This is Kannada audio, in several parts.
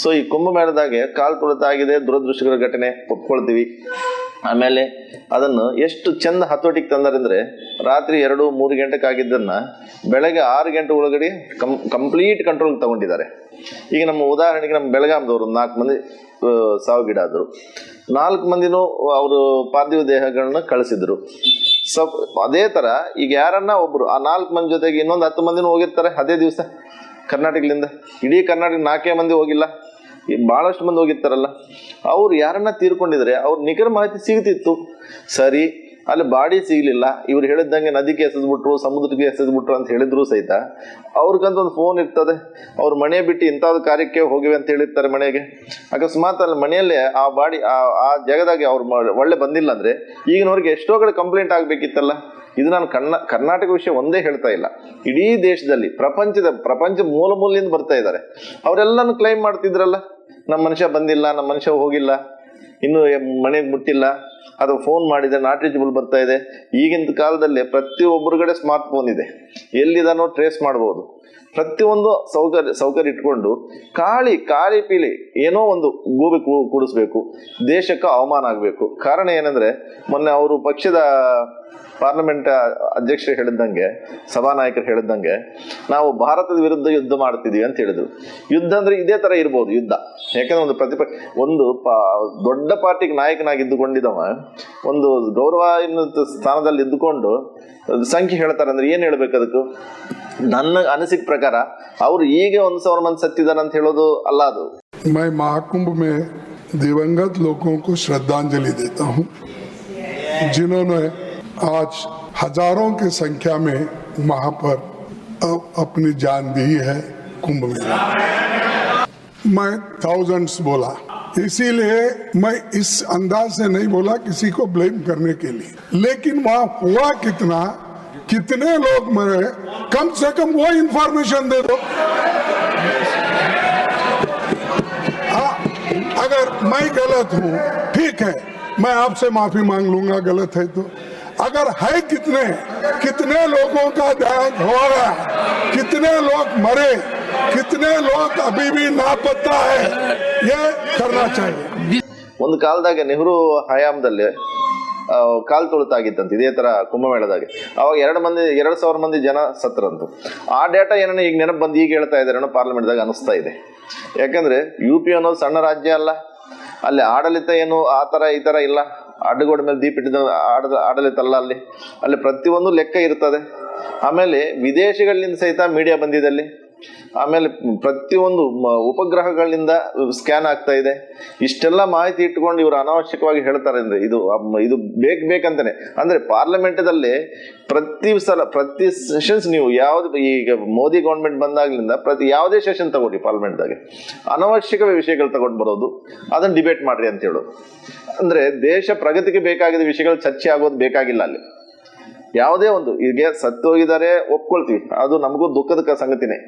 ಸೊ ಈ ಕುಂಭಮೇಳದಾಗೆ ಕಾಲ್ ತುಳಿತ ಆಗಿದೆ ಘಟನೆ ಒಪ್ಕೊಳ್ತೀವಿ. ಆಮೇಲೆ ಅದನ್ನು ಎಷ್ಟು ಚಂದ ಹತೋಟಿಗೆ ತಂದಾರಂದ್ರೆ, ರಾತ್ರಿ ಎರಡು, ಮೂರು ಗಂಟೆಗೆ ಆಗಿದ್ದನ್ನ ಬೆಳಗ್ಗೆ ಆರು ಗಂಟೆ ಒಳಗಡೆ ಕಂಪ್ಲೀಟ್ ಕಂಟ್ರೋಲ್ ತಗೊಂಡಿದ್ದಾರೆ. ಈಗ ನಮ್ಮ ಉದಾಹರಣೆಗೆ ನಮ್ಮ ಬೆಳಗಾಂದವರು ನಾಲ್ಕು ಮಂದಿ ಸಾವಿಗೀಡಾದರು ನಾಲ್ಕು ಮಂದಿನೂ ಅವರು ಪಾರ್ಥಿವ ದೇಹಗಳನ್ನ ಕಳಿಸಿದ್ರು. ಸೊ ಅದೇ ತರ ಈಗ ಯಾರನ್ನ ಒಬ್ರು, ಆ ನಾಲ್ಕು ಮಂದಿ ಜೊತೆಗೆ ಇನ್ನೊಂದು ಹತ್ತು ಮಂದಿನೂ ಹೋಗಿರ್ತಾರೆ ಅದೇ ದಿವಸ. ಕರ್ನಾಟಕದಿಂದ? ಇಡೀ ಕರ್ನಾಟಕ ನಾಲ್ಕೇ ಮಂದಿ ಹೋಗಿಲ್ಲ. ಈ ಬಹಳಷ್ಟು ಮಂದಿ ಹೋಗಿರ್ತಾರಲ್ಲ. ಅವ್ರು ಯಾರನ್ನ ತೀರ್ಕೊಂಡಿದ್ರೆ ಅವ್ರ ನಿಖರ ಮಾಹಿತಿ ಸಿಗ್ತಿತ್ತು. ಸರಿ ಅಲ್ಲಿ ಬಾಡಿ ಸಿಗಲಿಲ್ಲ. ಇವ್ರು ಹೇಳಿದ್ದಂಗೆ ನದಿಗೆ ಎಸೆದ್ಬಿಟ್ರು ಸಮುದ್ರಕ್ಕೆ ಎಸೆದ್ಬಿಟ್ರು ಅಂತ ಹೇಳಿದ್ರು ಸಹಿತ ಅವ್ರಿಗಂತ ಒಂದು ಫೋನ್ ಇರ್ತದೆ. ಅವ್ರ ಮನೆ ಬಿಟ್ಟು ಇಂಥದ್ದು ಕಾರ್ಯಕ್ಕೆ ಹೋಗಿವೆ ಅಂತ ಹೇಳಿರ್ತಾರೆ ಮನೆಗೆ. ಅಕಸ್ಮಾತ್ ಅಲ್ಲಿ ಮನೆಯಲ್ಲೇ ಆ ಬಾಡಿ, ಆ ಜಾಗದಾಗೆ ಅವ್ರು ಒಳ್ಳೆ ಬಂದಿಲ್ಲ ಅಂದ್ರೆ ಈಗಿನವ್ರಿಗೆ ಎಷ್ಟೋ ಕಡೆ ಕಂಪ್ಲೇಂಟ್ ಆಗಬೇಕಿತ್ತಲ್ಲ. ಇದು ನಾನು ಕರ್ನಾ, ಕರ್ನಾಟಕ ವಿಷಯ ಒಂದೇ ಹೇಳ್ತಾ ಇಲ್ಲ. ಇಡೀ ದೇಶದಲ್ಲಿ, ಪ್ರಪಂಚದ, ಪ್ರಪಂಚ ಮೂಲ ಮೂಲೆಯಿಂದ ಬರ್ತಾ ಇದ್ದಾರೆ. ಅವರೆಲ್ಲನೂ ಕ್ಲೈಮ್ ಮಾಡ್ತಿದ್ರಲ್ಲ. ನಮ್ಮ ಮನುಷ್ಯ ಬಂದಿಲ್ಲ ನಮ್ಮ ಮನುಷ್ಯ ಹೋಗಿಲ್ಲ. ಇನ್ನು ಮನೆಗೆ ಮುಟ್ಟಿಲ್ಲ. ಅದು ಫೋನ್ ಮಾಡಿದೆ ನಾಟ್ ರೀಚಬಲ್ ಬರ್ತಾ ಇದೆ. ಈಗಿನ ಕಾಲದಲ್ಲಿ ಪ್ರತಿಯೊಬ್ಬರ ಕಡೆ ಸ್ಮಾರ್ಟ್ ಫೋನ್ ಇದೆ. ಎಲ್ಲಿದಾನೋ ಟ್ರೇಸ್ ಮಾಡ್ಬೋದು. ಪ್ರತಿಯೊಂದು ಸೌಕರ್ಯ ಸೌಕರ್ಯ ಇಟ್ಕೊಂಡು ಕಾಳಿ ಕಾಳಿ ಪೀಳಿ ಏನೋ ಒಂದು ಗೂಬೆ ಕೂಡಿಸ್ಬೇಕು. ದೇಶಕ್ಕೆ ಅವಮಾನ ಆಗಬೇಕು. ಕಾರಣ ಏನಂದ್ರೆ, ಮೊನ್ನೆ ಅವರು ಪಕ್ಷದ ಪಾರ್ಲಿಮೆಂಟ್ ಅಧ್ಯಕ್ಷರು ಹೇಳಿದಂಗೆ ಸಭಾನಾಯಕರು ಹೇಳಿದ್ದಂಗೆ, ನಾವು ಭಾರತದ ವಿರುದ್ಧ ಯುದ್ಧ ಮಾಡ್ತಿದೀವಿ ಅಂತ ಹೇಳಿದ್ರು. ಯುದ್ಧ ಅಂದ್ರೆ ಇದೇ ತರ ಇರ್ಬೋದು, ಯುದ್ಧ. ಯಾಕಂದ್ರೆ ಒಂದು ಪ್ರತಿಪ ಒಂದು ದೊಡ್ಡ ಪಾರ್ಟಿಗೆ ನಾಯಕನಾಗಿದ್ದುಕೊಂಡಿದ್ದವ, ಒಂದು ಗೌರವ ಸ್ಥಾನದಲ್ಲಿ ಇದ್ದುಕೊಂಡು ಸಂಖ್ಯೆ ಹೇಳ್ತಾರೆ ಅಂದ್ರೆ ಏನ್ ಹೇಳ್ಬೇಕು ಅದಕ್ಕೂ ನನ್ನ ಅನಿಸಿಕೆ ಪ್ರಕಾರ ಅವ್ರು ಈಗ ಒಂದ್ ಸಾವಿರ ಮಂದಿ ಸತ್ತಿದ್ದಾರೆ ಅಂತ ಹೇಳೋದು ಅಲ್ಲ ಅದು मैं महाकुंभ में दिवंगत लोगों को श्रद्धांजलि देता हूं जिन्होंने आज हजारों की संख्या में वहां पर अ- अपनी जान दी है कुंभ मेला मैं थाउजेंड्स बोला इसीलिए मैं इस अंदाज से नहीं बोला किसी को ब्लेम करने के लिए। लेकिन वहाँ हुआ कितना कितने लोग मरे कम से कम वो इंफॉर्मेशन दे दो। हाँ, अगर मैं गलत हूँ ठीक है मैं आपसे माफ़ी मांग लूँगा गलत है तो। अगर है कितने कितने लोगों का देहांत होगा कितने लोग मरे कितने लोग अभी भी लापता है ये करना चाहिए ಒಂದು ಕಾಲದಾಗ ನೆಹರು ಹಯಾಮದಲ್ಲಿ ಆ, ಕಾಲ್ ತುಳಿತಾಗಿತ್ತಂತ ಇದೇ ತರ ಕುಂಭಮೇಳದಾಗೆ ಅವಾಗ ಎರಡು ಮಂದಿ ಎರಡು ಸಾವಿರ ಮಂದಿ ಜನ ಸತ್ರಂತು ಆ ಡೇಟಾ ಏನನ್ನ ಈಗ ನೆನಪು ಬಂದು ಈಗ ಹೇಳ್ತಾ ಇದ್ದಾರೆ ಪಾರ್ಲಿಮೆಂಟ್ದಾಗ ಅನಿಸ್ತಾ ಇದೆ ಯಾಕಂದ್ರೆ ಯು ಪಿ ಅನ್ನೋದು ಸಣ್ಣ ರಾಜ್ಯ ಅಲ್ಲ ಅಲ್ಲಿ ಆಡಳಿತ ಏನು ಆ ತರ ಈ ತರ ಇಲ್ಲ ಅಡ್ಡಗೋಡ ಮೇಲೆ ದೀಪ ಇಟ್ಟಿದ ಆಡ ಆಡಳಿತ ಅಲ್ಲ ಅಲ್ಲಿ ಅಲ್ಲಿ ಪ್ರತಿಯೊಂದು ಲೆಕ್ಕ ಇರ್ತದೆ ಆಮೇಲೆ ವಿದೇಶಗಳಿಂದ ಸಹಿತ ಮೀಡಿಯಾ ಬಂದಿದೆ ಅಲ್ಲಿ ಆಮೇಲೆ ಪ್ರತಿಯೊಂದು ಉಪಗ್ರಹಗಳಿಂದ ಸ್ಕ್ಯಾನ್ ಆಗ್ತಾ ಇದೆ. ಇಷ್ಟೆಲ್ಲ ಮಾಹಿತಿ ಇಟ್ಕೊಂಡು ಇವರು ಅನಾವಶ್ಯಕವಾಗಿ ಹೇಳ್ತಾರೆ ಅಂದ್ರೆ ಇದು ಇದು ಬೇಕ್ ಬೇಕಂತಾನೆ. ಅಂದ್ರೆ ಪಾರ್ಲಿಮೆಂಟದಲ್ಲಿ ಪ್ರತಿ ಸಲ, ಪ್ರತಿ ಸೆಷನ್ಸ್ ನೀವು ಯಾವ್ದು, ಈಗ ಮೋದಿ ಗೌರ್ಮೆಂಟ್ ಬಂದಾಗ್ಲಿಂದ ಪ್ರತಿ ಯಾವುದೇ ಸೆಷನ್ ತಗೊಳ್ಳಿ ಪಾರ್ಲಿಮೆಂಟ್ದಾಗೆ. ಅನವಶ್ಯಕ ವಿಷಯಗಳು ತಗೊಂಡು ಬರೋದು, ಅದನ್ನ ಡಿಬೇಟ್ ಮಾಡ್ರಿ ಅಂತ ಹೇಳೋದು. ಅಂದ್ರೆ ದೇಶ ಪ್ರಗತಿಗೆ ಬೇಕಾಗಿದ್ದ ವಿಷಯಗಳು ಚರ್ಚೆ ಆಗೋದು ಬೇಕಾಗಿಲ್ಲ ಅಲ್ಲಿ. ಯಾವುದೇ ಒಂದು ಈಗ ಸತ್ತು ಹೋಗಿದ್ದಾರೆ ಒಪ್ಕೊಳ್ತೀವಿ. ಅದು ನಮಗೂ ದುಃಖದ ಸಂಗತಿನೇ.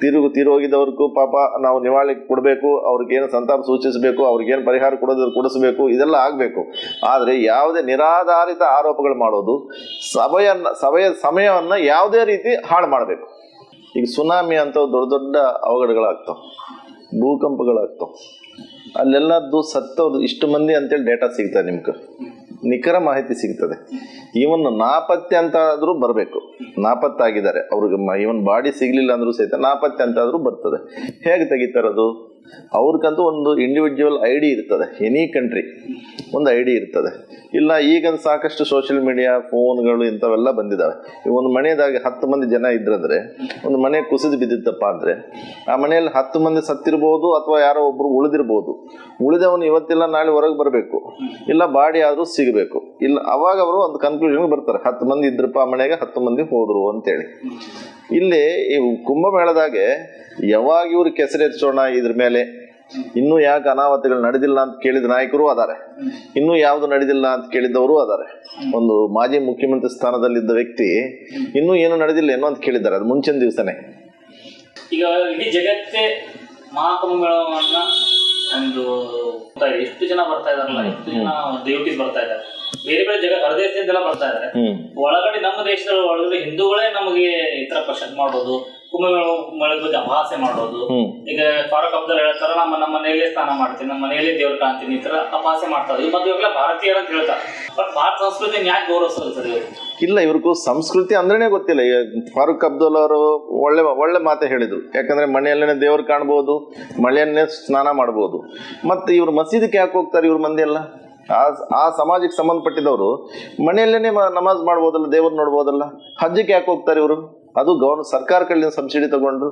ತಿರುಗು ಹೋಗಿದವರಿಗೂ ಪಾಪ ನಾವು ನಿವಾಳಿ ಕೊಡಬೇಕು, ಅವ್ರಿಗೇನು ಸಂತಾಪ ಸೂಚಿಸಬೇಕು, ಅವ್ರಿಗೇನು ಪರಿಹಾರ ಕೊಡೋದ್ರ ಕೊಡಿಸಬೇಕು, ಇದೆಲ್ಲ ಆಗಬೇಕು. ಆದರೆ ಯಾವುದೇ ನಿರಾಧಾರಿತ ಆರೋಪಗಳು ಮಾಡೋದು, ಸಭೆಯನ್ನು, ಸಭೆಯ ಸಮಯವನ್ನು ಯಾವುದೇ ರೀತಿ ಹಾಳು ಮಾಡಬೇಕು. ಈಗ ಸುನಾಮಿ ಅಂತ ದೊಡ್ಡ ದೊಡ್ಡ ಅವಘಡಗಳಾಗ್ತಾವ, ಭೂಕಂಪಗಳಾಗ್ತಾವ. ಅಲ್ಲೆಲ್ಲದ್ದು ಸತ್ತವ್ರು ಇಷ್ಟು ಮಂದಿ ಅಂತೇಳಿ ಡೇಟಾ ಸಿಗ್ತದೆ ನಿಮ್ಗೆ. ನಿಖರ ಮಾಹಿತಿ ಸಿಗ್ತದೆ. ಇವನ್ ನಾಪತ್ತೆ ಅಂತ ಆದ್ರೂ ಬರಬೇಕು. ನಾಪತ್ತಾಗಿದ್ದಾರೆ. ಅವ್ರಿಗೆ ಇವನ್ ಬಾಡಿ ಸಿಗ್ಲಿಲ್ಲ ಅಂದ್ರೂ ಸಹಿತ ನಾಪತ್ತೆ ಅಂತ ಆದ್ರೂ ಬರ್ತದೆ. ಹೇಗೆ ತೆಗಿತಾರದು? ಅವ್ರಿಗಂತೂ ಒಂದು ಇಂಡಿವಿಜುವಲ್ ಐ ಡಿ ಇರ್ತದೆ. ಎನಿ ಕಂಟ್ರಿ ಒಂದು ಐ ಡಿ ಇರ್ತದೆ. ಇಲ್ಲ, ಈಗಂತ ಸಾಕಷ್ಟು ಸೋಷಿಯಲ್ ಮೀಡಿಯಾ ಫೋನ್ಗಳು ಇಂಥವೆಲ್ಲ ಬಂದಿದ್ದಾವೆ ಈಗ ಒಂದು ಮನೆಯದಾಗ ಹತ್ತು ಮಂದಿ ಜನ ಇದ್ರಂದ್ರೆ, ಒಂದು ಮನೆ ಕುಸಿದು ಬಿದ್ದಿತ್ತಪ್ಪ ಅಂದರೆ, ಆ ಮನೆಯಲ್ಲಿ ಹತ್ತು ಮಂದಿ ಸತ್ತಿರ್ಬೋದು ಅಥವಾ ಯಾರೋ ಒಬ್ಬರು ಉಳಿದಿರ್ಬೋದು. ಉಳಿದವನು ಇವತ್ತಿಲ್ಲ, ನಾಳೆ ಹೊರಗೆ ಬರಬೇಕು. ಇಲ್ಲ, ಬಾಡಿ ಆದರೂ ಸಿಗಬೇಕು. ಇಲ್ಲ, ಅವಾಗ ಅವರು ಒಂದು ಕನ್ಕ್ಲೂಷನ್ಗೆ ಬರ್ತಾರೆ. ಹತ್ತು ಮಂದಿ ಇದ್ರಪ್ಪ, ಆ ಮನೆಗೆ ಹತ್ತು ಮಂದಿ ಹೋದರು ಅಂತೇಳಿ. ಇಲ್ಲಿ ಈ ಕುಂಭಮೇಳದಾಗೆ ಯಾವಾಗ ಇವ್ರು ಕೆಸರೆತ್ಸೋಣ ಇದ್ರ ಮೇಲೆ? ಇನ್ನೂ ಯಾಕೆ ಅನಾಹುತಗಳು ನಡೆದಿಲ್ಲ ಅಂತ ಕೇಳಿದ ನಾಯಕರು ಅದಾರೆ. ಇನ್ನೂ ಯಾವುದು ನಡೆದಿಲ್ಲ ಅಂತ ಕೇಳಿದವರು ಅದಾರೆ. ಒಂದು ಮಾಜಿ ಮುಖ್ಯಮಂತ್ರಿ ಸ್ಥಾನದಲ್ಲಿದ್ದ ವ್ಯಕ್ತಿ ಇನ್ನೂ ಏನು ನಡೆದಿಲ್ಲ ಏನೋ ಅಂತ ಕೇಳಿದ್ದಾರೆ. ಅದು ಮುಂಚಿನ ದಿವಸನೇ. ಈಗ ಇಡೀ ಜಗತ್ತೇ ಮಹಾಕುಂಭಮೇಳವನ್ನ ಒಂದು ಎಷ್ಟು ಜನ ಬರ್ತಾ ಇದಾರಲ್ಲ, ಎಷ್ಟು ಜನ ಡ್ಯೂಟಿ ಬರ್ತಾ ಇದ್ದಾರೆ ಬೇರೆ ಬೇರೆ ಜಗ ಹೊರದೇಶದಿಂದೆಲ್ಲ ಬರ್ತಾ ಇದಾರೆ. ಒಳಗಡೆ ನಮ್ಮ ದೇಶದ ಒಳಗಡೆ ಹಿಂದೂಗಳೇ ನಮಗೆ ಈ ತರ ಕ್ವಶನ್ ಮಾಡೋದು ಕುಂಭಮೇಳದ ಬಗ್ಗೆ ಅಪಹಾಸ್ಯ ಮಾಡೋದು ಈಗ ಫಾರೂಕ್ ಅಬ್ದುಲ್ ಹೇಳ್ತಾರ ನಮ್ಮ ನಮ್ಮ ಮನೆಯಲ್ಲೇ ಸ್ನಾನ ಮಾಡ್ತೀನಿ ನಮ್ಮ ಮನೆಯಲ್ಲೇ ದೇವ್ರ ಕಾಣ್ತೀನಿ ಈ ತರ ಅಪಹಾಸ್ಯ ಮಾಡ್ತಾರೆ. ಈ ಮದುವೆಗಳ ಭಾರತೀಯರ ಅಂತ ಹೇಳ್ತಾರೆ. ಬಟ್ ಭಾರತ ಸಂಸ್ಕೃತಿ ಯಾಕೆ ಗೌರವಿಸಲ್ಲ ಸರ್ ಇವರು? ಇಲ್ಲ ಇವ್ರಿಗೂ ಸಂಸ್ಕೃತಿ ಅಂದ್ರೇನೆ ಗೊತ್ತಿಲ್ಲ. ಈಗ ಫಾರೂಕ್ ಅಬ್ದುಲ್ ಅವರು ಒಳ್ಳೆ ಒಳ್ಳೆ ಮಾತೆ ಹೇಳಿದ್ರು. ಯಾಕಂದ್ರೆ ಮನೆಯಲ್ಲೇನೆ ದೇವ್ರು ಕಾಣ್ಬೋದು ಮಳೆಯನ್ನೇ ಸ್ನಾನ ಮಾಡ್ಬೋದು. ಮತ್ತೆ ಇವ್ರು ಮಸೀದಿಗೆ ಯಾಕೆ ಹೋಗ್ತಾರೆ ಇವ್ರ ಮಂದಿ ಎಲ್ಲ? ಆ ಆ ಸಮಾಜಕ್ಕೆ ಸಂಬಂಧಪಟ್ಟಿದವರು ಮನೆಯಲ್ಲೇನೆ ನಮಾಜ್ ಮಾಡ್ಬೋದಲ್ಲ, ದೇವರು ನೋಡ್ಬೋದಲ್ಲ ಹಜ್ಜಕ್ಕೆ ಯಾಕೆ ಹೋಗ್ತಾರೆ ಇವರು? ಅದು ಗೌರ್ನ ಸರ್ಕಾರ ಕಡೆಯಿಂದ ಸಬ್ಸಿಡಿ ತಗೊಂಡ್ರು.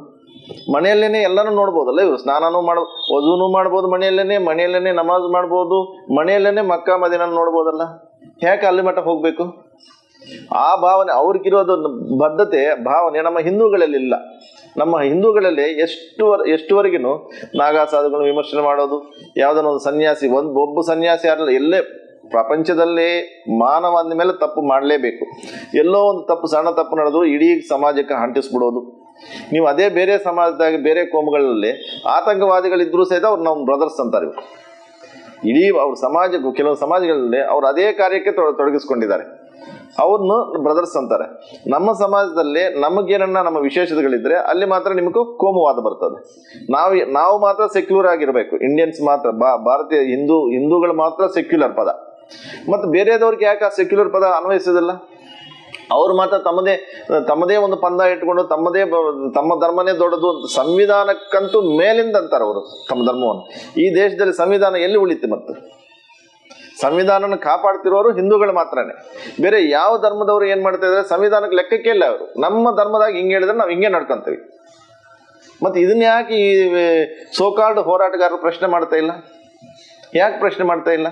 ಮನೆಯಲ್ಲೇನೆ ಎಲ್ಲಾನು ನೋಡ್ಬೋದಲ್ಲ ಇವರು? ಸ್ನಾನನೂ ಮಾಡ, ವಜೂನು ಮಾಡ್ಬೋದು ಮನೆಯಲ್ಲೇನೆ ಮನೆಯಲ್ಲೇನೆ ನಮಾಜ್ ಮಾಡ್ಬೋದು, ಮನೆಯಲ್ಲೇನೆ ಮಕ್ಕ ಮದಿನ ನೋಡ್ಬೋದಲ್ಲ. ಯಾಕೆ ಅಲ್ಲಿ ಮಟ್ಟ ಹೋಗ್ಬೇಕು? ಆ ಭಾವನೆ ಅವ್ರಿಗಿರೋದು ಬದ್ಧತೆ, ಭಾವನೆ ನಮ್ಮ ಹಿಂದೂಗಳಲ್ಲಿ ಇಲ್ಲ ನಮ್ಮ ಹಿಂದೂಗಳಲ್ಲಿ ಎಷ್ಟು ಎಷ್ಟುವರೆಗೂ ನಾಗಾ ಸಾಧುಗಳನ್ನು ವಿಮರ್ಶನೆ ಮಾಡೋದು, ಯಾವುದನ್ನ ಒಂದು ಸನ್ಯಾಸಿ, ಒಂದು ಒಬ್ಬ ಸನ್ಯಾಸಿ ಅಲ್ಲ ಎಲ್ಲೇ ಪ್ರಪಂಚದಲ್ಲೇ ಮಾನವ ಅಂದ ಮೇಲೆ ತಪ್ಪು ಮಾಡಲೇಬೇಕು. ಎಲ್ಲೋ ಒಂದು ತಪ್ಪು, ಸಣ್ಣ ತಪ್ಪು ನಡೆದು ಇಡೀ ಸಮಾಜಕ್ಕೆ ಅಂಟಿಸ್ಬಿಡೋದು. ನೀವು ಅದೇ ಬೇರೆ ಸಮಾಜದಾಗ, ಬೇರೆ ಕೋಮುಗಳಲ್ಲಿ ಆತಂಕವಾದಿಗಳಿದ್ರು ಸಹಿತ ಅವ್ರು ನಮ್ಮ ಬ್ರದರ್ಸ್ ಅಂತಾರೆ ಇಡೀ ಅವ್ರ ಸಮಾಜಕ್ಕೂ, ಕೆಲವು ಸಮಾಜಗಳಲ್ಲಿ ಅವ್ರು ಅದೇ ಕಾರ್ಯಕ್ಕೆ ತೊಡ- ತೊಡಗಿಸ್ಕೊಂಡಿದ್ದಾರೆ. ಅವ್ರನ್ನು ಬ್ರದರ್ಸ್ ಅಂತಾರೆ. ನಮ್ಮ ಸಮಾಜದಲ್ಲಿ ನಮಗೇನನ್ನ ನಮ್ಮ ವಿಶೇಷತೆಗಳಿದ್ರೆ ಅಲ್ಲಿ ಮಾತ್ರ ನಿಮಗೂ ಕೋಮುವಾದ ಬರ್ತದೆ. ನಾವು ನಾವು ಮಾತ್ರ ಸೆಕ್ಯುಲರ್ ಆಗಿರ್ಬೇಕು. ಇಂಡಿಯನ್ಸ್ ಮಾತ್ರ ಭಾರತೀಯ ಹಿಂದೂ, ಹಿಂದೂಗಳು ಮಾತ್ರ ಸೆಕ್ಯುಲರ್ ಪದ. ಮತ್ತು ಬೇರೆದವ್ರಿಗೆ ಯಾಕೆ ಆ ಸೆಕ್ಯುಲರ್ ಪದ ಅನ್ವಯಿಸೋದಿಲ್ಲ? ಅವ್ರು ಮಾತ್ರ ತಮ್ಮದೇ ತಮ್ಮದೇ ಒಂದು ಪಂದ ಇಟ್ಕೊಂಡು ತಮ್ಮದೇ ತಮ್ಮ ಧರ್ಮನೇ ದೊಡ್ಡದು ಸಂವಿಧಾನಕ್ಕಂತೂ ಮೇಲಿಂದ ಅಂತಾರೆ ಅವರು ತಮ್ಮ ಧರ್ಮವನ್ನು. ಈ ದೇಶದಲ್ಲಿ ಸಂವಿಧಾನ ಎಲ್ಲಿ ಉಳಿತು ಮತ್ತೆ? ಸಂವಿಧಾನನ ಕಾಪಾಡ್ತಿರೋರು ಹಿಂದೂಗಳು ಮಾತ್ರನೇ. ಬೇರೆ ಯಾವ ಧರ್ಮದವರು ಏನ್ ಮಾಡ್ತಾ ಇದ್ದಾರೆ ಸಂವಿಧಾನಕ್ಕೆ ಲೆಕ್ಕಕ್ಕೆ ಇಲ್ಲ ಅವರು ನಮ್ಮ ಧರ್ಮದಾಗ ಹಿಂಗೆ ಹೇಳಿದ್ರೆ ನಾವು ಹಿಂಗೆ ನಡ್ಕೊಂತೀವಿ. ಮತ್ತೆ ಇದನ್ನ ಯಾಕೆ ಈ ಸೋಕಾಲ್ಡ್ ಹೋರಾಟಗಾರರು ಪ್ರಶ್ನೆ ಮಾಡ್ತಾ ಇಲ್ಲ? ಯಾಕೆ ಪ್ರಶ್ನೆ ಮಾಡ್ತಾ ಇಲ್ಲ?